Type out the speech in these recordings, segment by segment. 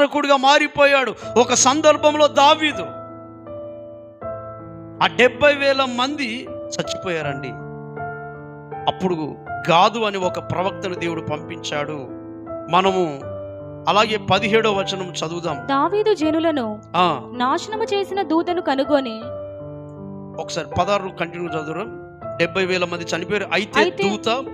సంహారకుడిగా మారిపోయాడు. ఒక సందర్భంలో దావీదు ఆ డెబ్బై వేల మంది చచ్చిపోయారండి. అప్పుడు గాదు అని ఒక ప్రవక్తను దేవుడు పంపించాడు. మనము అలాగే పదిహేడో వచనం చదువుదాం. దావీదు జనులను నాశనము చేసిన దూతను కనుగొని ఒకసారి పదహారు కంటిన్యూ చదువుదాం. డెబ్బై వేల మంది చనిపోయారు. అయితే అయితే- దూత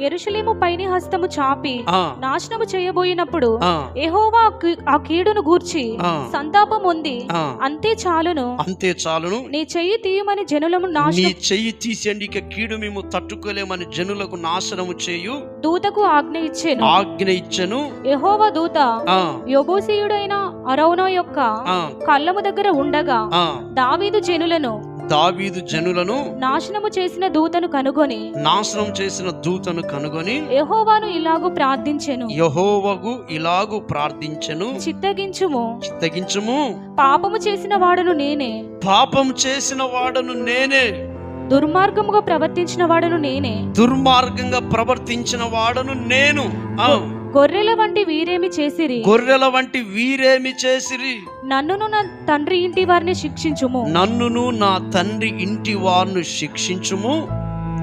ఎరుషలేము పైని హస్తము చాపి నాశనము చేయబోయినప్పుడు ఆ. యెహోవా ఆ కీడును గూర్చి. సంతాపం ఉంది అంతే చాలును. అంతే చాలును. నీ చెయ్యి తీయమని జనులను నీ నాశనం చెయ్యి తీసేయండి ఇక కీడు మేము తట్టుకోలేమని జనులకు నాశనము చేయు. దూతకు ఆజ్ఞ ఇచ్చెను. ఆజ్ఞ ఇచ్చను. యెహోవా దూత ఆ. యొబూసీయుడైన అరౌన యొక్క కళ్ళము దగ్గర ఉండగా దావీదు జనులను దావీదు జనులను నాశనము చేసిన దూతను కనుగొని నాశనం చేసిన దూతను కనుగొని యెహోవాను ఇలాగు ప్రార్థించెను. యహోవగు ఇలాగు ప్రార్థించెను. చిత్తగించుము. చిత్తగించుము. పాపము చేసిన వాడను నేనే. పాపం చేసిన వాడను నేనే. దుర్మార్గముగా ప్రవర్తించిన వాడను నేనే. దుర్మార్గంగా ప్రవర్తించిన వాడను నేను. గొర్రెల వంటి వీరేమి చేసిరి? గొర్రెల వంటి వీరేమి చేసిరి? నన్నును నా తండ్రి ఇంటి వారిని శిక్షించుము. నన్నును నా తండ్రి ఇంటి వారిని శిక్షించుము.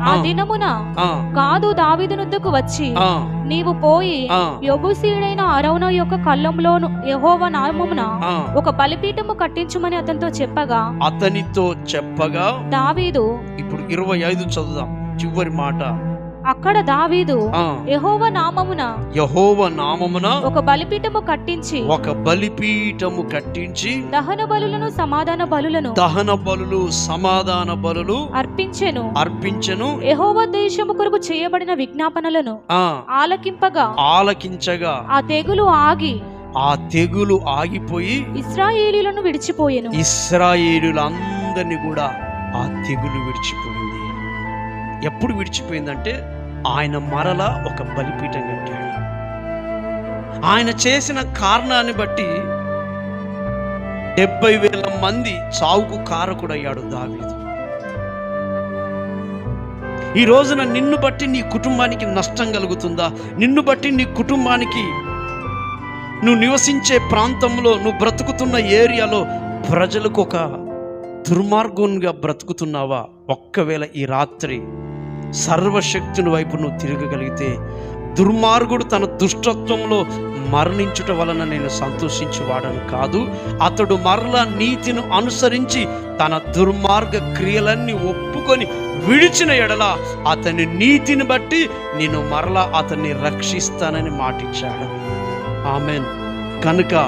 ఆ. దినమున కాదు దావీదునొద్దకు వచ్చి నీవు పోయి యొబుసీయుడైన అరౌన యొక్క కళ్ళంలోను యెహోవా నామమున ఒక బలిపీఠము కట్టించుమని అతనితో చెప్పగా అతనితో చెప్పగా దావీదు ఇప్పుడు ఇరవై ఐదు చదువుదాం చివరి మాట. అక్కడ దావీదు యెహోవా నామమున యహోవ నామమున ఒక బలిపీఠము కట్టించి ఒక బలిపీఠము కట్టించి దహన బలులను సమాధాన బలులను దహన బలులు సమాధాన బలులు అర్పించెను. అర్పించను. యెహోవా దేశము కొరకు చేయబడిన విజ్ఞాపనలను ఆలకింపగా ఆలకించగా ఆ తెగులు ఆగి ఆ తెగులు ఆగిపోయి ఇస్రాయేలీలను విడిచిపోయెను. ఇస్రాయేలులందరినీ కూడా ఆ తెగులు విడిచిపోయింది. ఎప్పుడు విడిచిపోయిందంటే ఆయన మరల ఒక బలిపీఠం కట్టాడు. ఆయన చేసిన కారణాన్ని బట్టి డెబ్బై వేల మంది చావుకు కారకుడయ్యాడు దావీదు. ఈ రోజున నిన్ను బట్టి నీ కుటుంబానికి నష్టం కలుగుతుందా? నిన్ను బట్టి నీ కుటుంబానికి నువ్వు నివసించే ప్రాంతంలో నువ్వు బ్రతుకుతున్న ఏరియాలో ప్రజలకు ఒక దుర్మార్గంగా బ్రతుకుతున్నావా? ఒక్కవేళ ఈ రాత్రి సర్వశక్తుని వైపు నువ్వు తిరగగలిగితే దుర్మార్గుడు తన దుష్టత్వంలో మరణించుట వలన నేను సంతోషించేవాడను కాదు. అతడు మరలా నీతిని అనుసరించి తన దుర్మార్గ క్రియలన్నీ ఒప్పుకొని విడిచిన ఎడల అతని నీతిని బట్టి నేను మరలా అతన్ని రక్షిస్తానని మాటిచ్చాడు. ఆమెన్. కనుక